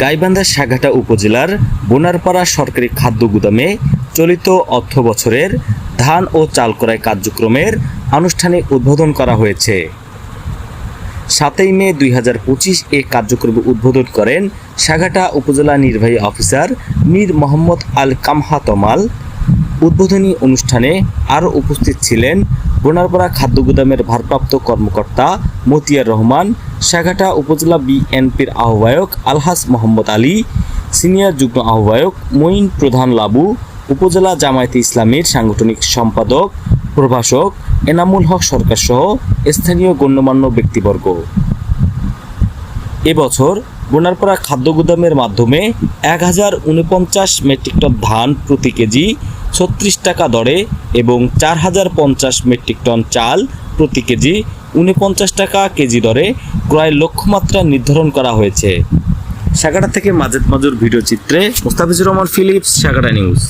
গাইবান্ধার সাঘাটা উপজেলার বোনারপাড়া সরকারি খাদ্য গুদামে চলিত অর্থ বছরের ধান ও চাল করায় কার্যক্রমের আনুষ্ঠানিক উদ্বোধন করা হয়েছে। সাতই মে দুই হাজার পঁচিশ এ কার্যক্রম উদ্বোধন করেন সাঘাটা উপজেলা নির্বাহী অফিসার মীর মোহাম্মদ আল কামহা তমাল উদ্বোধনী অনুষ্ঠানে আরও উপস্থিত ছিলেন বোনারপাড়া খাদ্য গুদামের ভারপ্রাপ্ত কর্মকর্তা মতিয়ার রহমান, সাঘাটা উপজেলা বিএনপির আহ্বায়ক আলহাস মোহাম্মদ আলী, সিনিয়র যুগ্ম আহ্বায়ক মঈন প্রধান লাবু, উপজেলা জামায়াতে ইসলামীর সাংগঠনিক সম্পাদক, প্রভাষক, এনামুল হক সরকার সহ স্থানীয় গণ্যমান্য ব্যক্তিবর্গ। এবছর বোনারপাড়া খাদ্য গুদামের মাধ্যমে এক হাজার উনপঞ্চাশ মেট্রিক টন ধান প্রতি কেজি ছত্রিশ টাকা দরে এবং চার হাজার পঞ্চাশ মেট্রিক টন চাল প্রতি কেজি উনপঞ্চাশ টাকা কেজি দরে ক্রয়ের লক্ষ্যমাত্রা নির্ধারণ করা হয়েছে। সাগাটা থেকে মাজেদ মাজুর ভিডিও চিত্রে মোস্তাফিজুর রহমান ফিলিপস সাগাটা নিউজ।